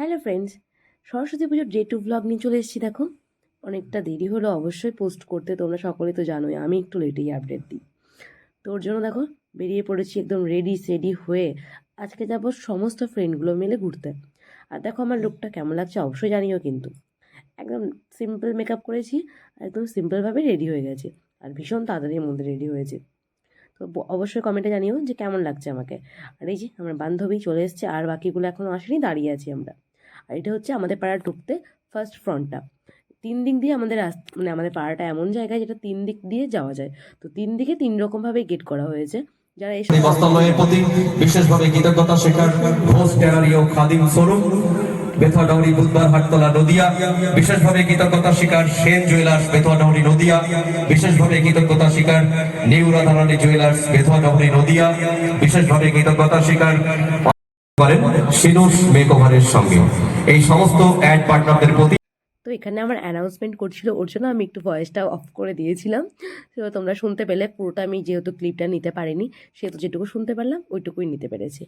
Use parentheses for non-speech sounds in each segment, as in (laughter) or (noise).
Hello friends Saraswati পুজোর day to blog নিয়ে চলে এসেছি, দেখো। অনেকটা দেরি হলো, অবশ্যই পোস্ট করতে, তোমরা সকলে তো জানোই, আমি একটু লেটেই আপডেট দিই। তোর জন্য দেখো, বেরিয়ে পড়েছি একদম রেডি সেডি হয়ে। আজকে যাব সমস্ত ফ্রেন্ডগুলো মিলে ঘুরতে। আর দেখো আমার লুকটা কেমন লাগছে, অবশ্যই জানিও কিন্তু। একদম সিম্পল মেকআপ করেছি, একদম সিম্পলভাবে রেডি হয়ে গেছে। আর ভীষণ তাড়াতাড়ির মধ্যে রেডি হয়েছে। তো অবশ্যই কমেন্টে জানিও যে কেমন লাগছে আমাকে। আর এই যে, আমার বান্ধবী চলে এসছে, আর বাকিগুলো এখনও আসেনি, দাঁড়িয়ে আছি আমরা। আর এটা হচ্ছে আমাদের পাড়ার ঢুকতে ফার্স্ট ফ্রন্টটা তিন দিক দিয়ে আমাদের মানে আমাদের পাড়াটা এমন জায়গায় যেটা তিন দিক দিয়ে যাওয়া যায়। তো তিন দিকে তিন রকমভাবে গেট করা হয়েছে। যারা প্রতি বিশেষভাবে কৃতজ্ঞতা শেখার ঘোষ গ্যালারি ও খাদিম বুধবার হাটতলা নদিয়া। বিশেষভাবে কৃতজ্ঞতা শিকার সেন জুয়েলার্স বেথুয়াডাউরি নদিয়া। বিশেষভাবে কৃতজ্ঞতা শিকার নিউ জুয়েলার্স বেথুয়াডাউরি নদিয়া। বিশেষভাবে কৃতজ্ঞতা শিকার করেন সিনুস মেকওভারের সঙ্গে। এই সমস্ত অ্যাড পার্টনারদের প্রতি তো এখানে আমার অ্যানাউন্সমেন্ট করছিল, ওর জন্য আমি একটু ভয়েসটা অফ করে দিয়েছিলাম। তো তোমরা শুনতে পেলে, পুরোটা আমি যেহেতু ক্লিপটা নিতে পারিনি, সেহেতু যেটুকু শুনতে পারলাম, ওইটুকুই নিতে পেরেছি।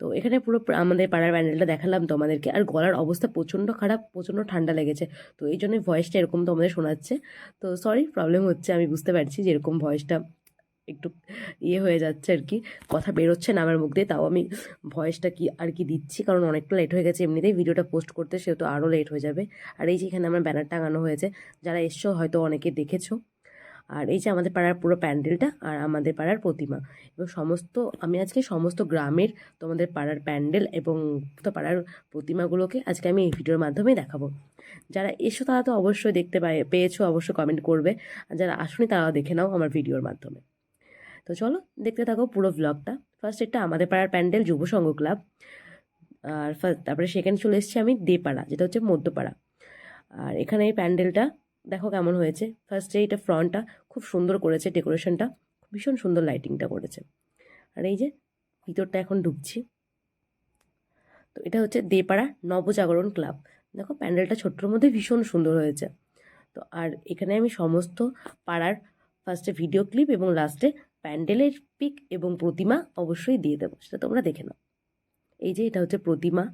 তো এখানে পুরো আমাদের পাড়ার প্যান্ডেলটা দেখালাম তোমাদেরকে। আর গলার অবস্থা প্রচণ্ড খারাপ, প্রচণ্ড ঠান্ডা লেগেছে। তো এই জন্যই ভয়েসটা এরকম তোমাদের শোনাচ্ছে। তো সরি প্রবলেম হচ্ছে, আমি বুঝতে পারছি যে এরকম ভয়েসটা একটু ইয়ে হয়ে যাচ্ছে আর কি। কথা বেরোচ্ছে না আমার মুখ দিয়ে, তাও আমি ভয়েসটা কি আর কি দিচ্ছি, কারণ অনেকটা লেট হয়ে গেছে এমনিতেই ভিডিওটা পোস্ট করতে সেহেতু আরও লেট হয়ে যাবে। আর এই যে এখানে আমার ব্যানার টাঙানো হয়েছে, যারা এসছো হয়তো অনেকে দেখেছ। আর এই যে আমাদের পাড়ার পুরো প্যান্ডেলটা আর আমাদের পাড়ার প্রতিমা। এবং সমস্ত, আমি আজকে সমস্ত গ্রামের তোমাদের পাড়ার প্যান্ডেল এবং তো পাড়ার প্রতিমাগুলোকে আজকে আমি এই ভিডিওর মাধ্যমেই দেখাবো। যারা এসো তারা তো অবশ্যই দেখতে পায়, পেয়েছ অবশ্যই কমেন্ট করবে। আর যারা আসুনি তারাও দেখে নাও আমার ভিডিওর মাধ্যমে। তো চলো দেখতে থাকো পুরো ব্লগটা ফার্স্ট এটা আমাদের পাড়ার প্যান্ডেল যুব সংঘ ক্লাব আর ফার্স্ট তারপরে সেকেন্ড চলে এসেছি আমি দেপাড়া, যেটা হচ্ছে মধ্যপাড়া। আর এখানে এই প্যান্ডেলটা, দেখো কেমন হয়েছে। ফার্স্টে এটা ফ্রন্টটা খুব সুন্দর করেছে ডেকোরেশনটা ভীষণ সুন্দর লাইটিংটা করেছে। আর এই যে ভিতরটা এখন ঢুকছি। তো এটা হচ্ছে দেপাড়া নবজাগরণ ক্লাব দেখো প্যান্ডেলটা ছোট্টর মধ্যে ভীষণ সুন্দর হয়েছে। তো আর এখানে আমি সমস্ত পাড়ার ফার্স্টে ভিডিও ক্লিপ এবং লাস্টে প্যান্ডেলের পিক এবং প্রতিমা অবশ্যই দিয়ে দেবো, সেটা তোমরা দেখে নাও। এই যে এটা হচ্ছে প্রতিমা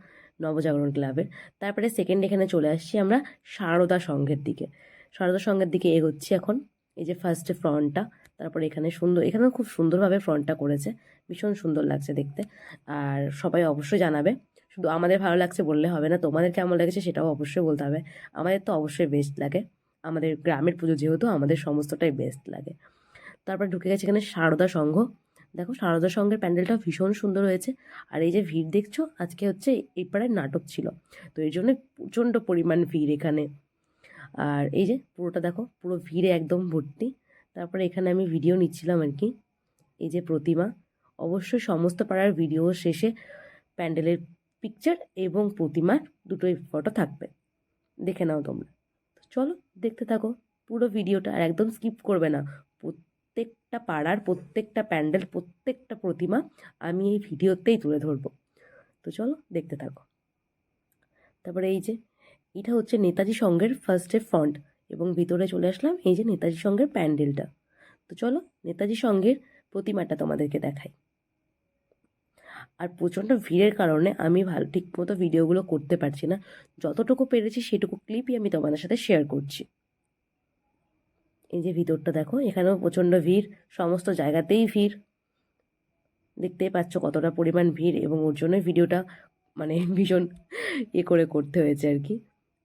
নবজাগরণ ক্লাবের। তারপরে সেকেন্ড এখানে চলে আসছি আমরা সারদা সংঘের দিকে। সারদা সংঘের দিকে এগোচ্ছি এখন। এই যে ফার্স্টে ফ্রন্টটা তারপরে এখানে সুন্দর, এখানেও খুব সুন্দরভাবে ফ্রন্টটা করেছে। ভীষণ সুন্দর লাগছে দেখতে। আর সবাই অবশ্যই জানাবে। শুধু আমাদের ভালো লাগছে বললে হবে না, তোমাদের কেমন লেগেছে সেটাও অবশ্যই বলতে হবে। আমাদের তো অবশ্যই বেস্ট লাগে। আমাদের গ্রামের পুজো যেহেতু, আমাদের সমস্তটাই বেস্ট লাগে। তারপর ঢুকে গেছে এখানে সারদা সংঘ। দেখো সারদা সংঘের প্যান্ডেলটা ভীষণ সুন্দর হয়েছে। আর এই যে ভিড় দেখছ, আজকে হচ্ছে এই পাড়ায় নাটক ছিল। তো এই জন্য প্রচণ্ড পরিমাণ ভিড় এখানে। আর এই যে পুরোটা দেখো, পুরো ভিড়ে একদম ভর্তি। তারপরে এখানে আমি ভিডিও নিচ্ছিলাম আর কি। এই যে প্রতিমা, অবশ্যই সমস্ত পাড়ার ভিডিও শেষে প্যান্ডেলের পিকচার এবং প্রতিমার দুটোই ফটো থাকবে। দেখে নাও তোমরা। চলো দেখতে থাকো পুরো ভিডিওটা আর একদম স্কিপ করবে না। প্রত্যেকটা পাড়ার, প্রত্যেকটা প্যান্ডেল, প্রত্যেকটা প্রতিমা আমি এই ভিডিওতেই তুলে ধরবো। তো চলো দেখতে থাকো। তারপরে এই যে, এটা হচ্ছে নেতাজি সঙ্গের ফার্স্টে ফন্ট এবং ভিতরে চলে আসলাম এই যে নেতাজি সঙ্গের প্যান্ডেলটা। তো চলো নেতাজি সঙ্গের প্রতিমাটা তোমাদেরকে দেখাই। আর প্রচণ্ড ভিড়ের কারণে আমি ভালো ঠিক মতো ভিডিওগুলো করতে পারছি না। যতটুকু পেরেছি সেটুকু ক্লিপই আমি তোমাদের সাথে শেয়ার করছি। এই যে ভিতরটা দেখো, এখানেও প্রচণ্ড ভিড়, সমস্ত জায়গাতেই ভিড়। দেখতেই পাচ্ছ কতটা পরিমাণ ভিড় এবং ওর জন্যই ভিডিওটা মানে (laughs) ভীষণ এ করে করতে হয়েছে আর কি।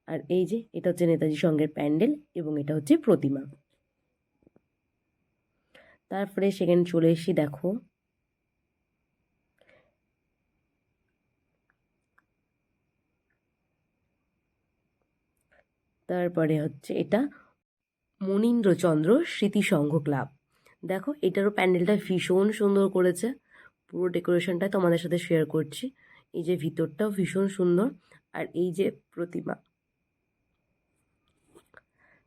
আর এই যে, এটা হচ্ছে নেতাজি সঙ্গের প্যান্ডেল এবং এটা হচ্ছে প্রতিমা। তারপরে সেখানে চলে এসি দেখো, তারপরে হচ্ছে এটা মনীন্দ্রচন্দ্র স্মৃতি সংঘ ক্লাব। দেখো, এটারও প্যান্ডেলটা ভীষণ সুন্দর করেছে। পুরো ডেকোরেশনটা তোমাদের সাথে শেয়ার করছি। এই যে ভিতরটাও ভীষণ সুন্দর। আর এই যে প্রতিমা।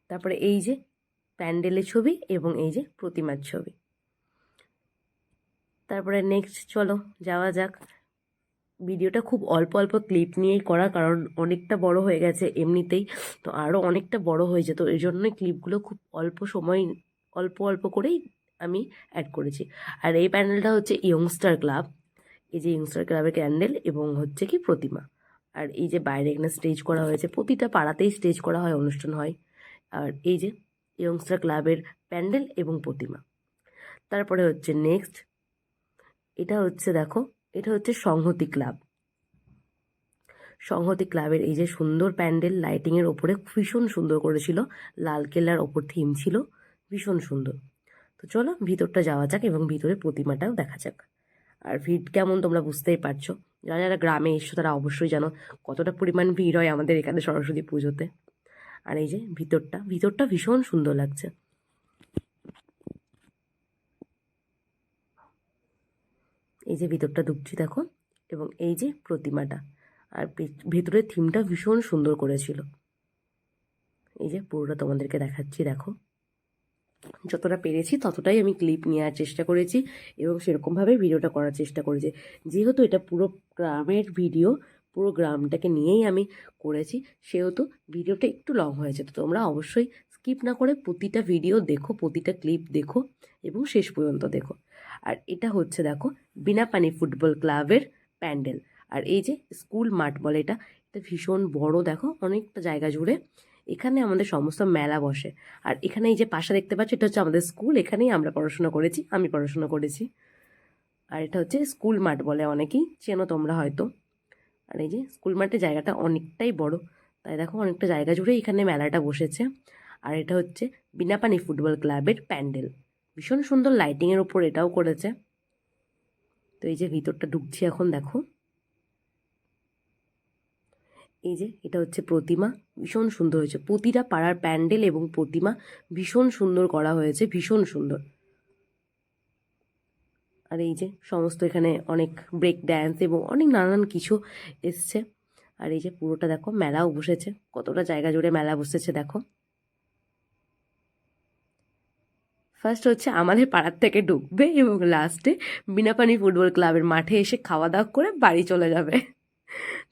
তারপরে এই যে প্যান্ডেলের ছবি এবং এই যে প্রতিমার ছবি। তারপরে নেক্সট চলো, যাওয়া যাক। ভিডিওটা খুব অল্প অল্প ক্লিপ নিয়েই করা, কারণ অনেকটা বড় হয়ে গেছে এমনিতেই। তো আরও অনেকটা বড় হয়ে যেত, এই জন্যই ক্লিপগুলো খুব অল্প সময়, অল্প অল্প করেই আমি অ্যাড করেছি। আর এই প্যান্ডেলটা হচ্ছে ইয়ংস্টার ক্লাব এই যে ইয়ংস্টার ক্লাবের ক্যান্ডেল এবং হচ্ছে কি প্রতিমা। আর এই যে বাইরে এখানে স্টেজ করা হয়েছে, প্রতিটা পাড়াতেই স্টেজ করা হয়, অনুষ্ঠান হয়। আর এই যে ইয়ংস্টার ক্লাবের প্যান্ডেল এবং প্রতিমা। তারপরে হচ্ছে নেক্সট এটা হচ্ছে, দেখো এটা হচ্ছে সংহতি ক্লাব। সংহতি ক্লাবের এই যে সুন্দর প্যান্ডেল লাইটিংয়ের ওপরে ভীষণ সুন্দর করেছিল। লাল কেল্লার ওপর থিম ছিল, ভীষণ সুন্দর। তো চলো ভিতরটা যাওয়া যাক এবং ভিতরে প্রতিমাটাও দেখা যাক। আর ভিড় কেমন তোমরা বুঝতেই পারছ। যারা যারা গ্রামে এসছো তারা অবশ্যই জানো কতটা পরিমাণ ভিড় হয় আমাদের এখানে সরস্বতী পুজোতে। আর এই যে ভিতরটা ভিতরটা ভীষণ সুন্দর লাগছে। এই যে ভিতরটা ঢুকছি দেখো, এবং এই যে প্রতিমাটা। আর ভে- ভেতরের থিমটা ভীষণ সুন্দর করেছিল। এই যে পুরোটা তোমাদেরকে দেখাচ্ছি, দেখো। যতটা পেরেছি ততটাই আমি ক্লিপ নেওয়ার চেষ্টা করেছি, এবং সেরকমভাবে ভিডিওটা করার চেষ্টা করেছি। যেহেতু এটা পুরো গ্রামের ভিডিও, পুরো গ্রামটাকে নিয়েই আমি করেছি, সেহেতু ভিডিওটা একটু লং হয়েছে, তো তোমরা অবশ্যই স্কিপ না করে প্রতিটা ভিডিও দেখো, প্রতিটা ক্লিপ দেখো এবং শেষ পর্যন্ত দেখো। আর এটা হচ্ছে দেখো বিনাপানি ফুটবল ক্লাবের প্যান্ডেল। আর এই যে স্কুল মাঠ বলে এটা এটা ভীষণ বড় দেখো, অনেকটা জায়গা জুড়ে। এখানে আমাদের সমস্ত মেলা বসে। আর এখানে এই যে পাশে দেখতে পাচ্ছ, এটা হচ্ছে আমাদের স্কুল এখানেই আমরা পড়াশোনা করেছি, আমি পড়াশোনা করেছি। আর এটা হচ্ছে স্কুল মাঠ বলে অনেকেই চেনো তোমরা হয়তো। আর এই যে স্কুল মাঠের জায়গাটা অনেকটাই বড়। তাই দেখো অনেকটা জায়গা জুড়ে এখানে মেলাটা বসেছে। আর এটা হচ্ছে বিনাপানি ফুটবল ক্লাবের প্যান্ডেল। ভীষণ সুন্দর লাইটিংয়ের ওপর এটাও করেছে। তো এই যে ভিতরটা ঢুকছি এখন, দেখো। এই যে এটা হচ্ছে প্রতিমা, ভীষণ সুন্দর হয়েছে। প্রতিটা পাড়ার প্যান্ডেল এবং প্রতিমা ভীষণ সুন্দর করা হয়েছে, ভীষণ সুন্দর। আর এই যে সমস্ত এখানে অনেক ব্রেক ড্যান্স এবং অনেক নানান কিছু এসছে। আর এই যে পুরোটা দেখো, মেলাও বসেছে। কতটা জায়গা জুড়ে মেলা বসেছে, দেখো। ফার্স্ট হচ্ছে আমাদের পাড়ার থেকে ঢুকবে এবং লাস্টে বিনাপানি ফুটবল ক্লাবের মাঠে এসে খাওয়া দাওয়া করে বাড়ি চলে যাবে।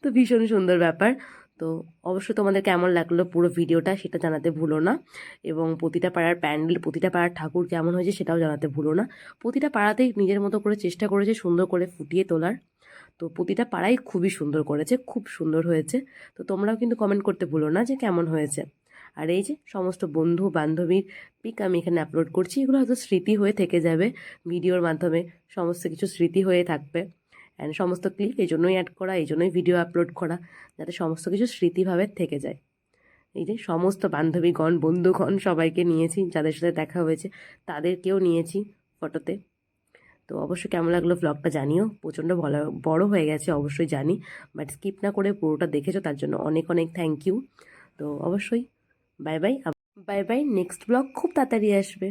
তো ভীষণ সুন্দর ব্যাপার। তো অবশ্যই তোমাদের কেমন লাগল পুরো ভিডিওটা সেটা জানাতে ভুলো না এবং প্রতিটা পাড়ার প্যান্ডেল, প্রতিটা পাড়ার ঠাকুর কেমন হয়েছে সেটাও জানাতে ভুলো না। প্রতিটা পাড়াতেই নিজের মতো করে চেষ্টা করেছে সুন্দর করে ফুটিয়ে তোলার। তো প্রতিটা পাড়াই খুবই সুন্দর করেছে, খুব সুন্দর হয়েছে। তো তোমরাও কিন্তু কমেন্ট করতে ভুলো না যে কেমন হয়েছে। আর এই যে সমস্ত বন্ধু বান্ধবীর পিক আমি এখানে আপলোড করছি, এগুলো হয়তো স্মৃতি হয়ে থেকে যাবে ভিডিওর মাধ্যমে সমস্ত কিছু স্মৃতি হয়ে থাকবে। অ্যান্ড সমস্ত ক্লিপ এই জন্যই অ্যাড করা, এই জন্যই ভিডিও আপলোড করা, যাতে সমস্ত কিছু স্মৃতিভাবে থেকে যায়। এই যে সমস্ত বান্ধবীগণ, বন্ধুগণ সবাইকে নিয়েছি, যাদের সাথে দেখা হয়েছে, তাদেরকেও নিয়েছি ফটোতে তো অবশ্যই কেমন লাগল ব্লগটা জানিও, প্রচণ্ড বড় বড় হয়ে গেছে অবশ্যই জানি বাট স্কিপ না করে পুরোটা দেখেছ, তার জন্য অনেক অনেক থ্যাংক ইউ তো অবশ্যই bye bye bye bye next blog খুব তাড়াতাড়ি আসবে।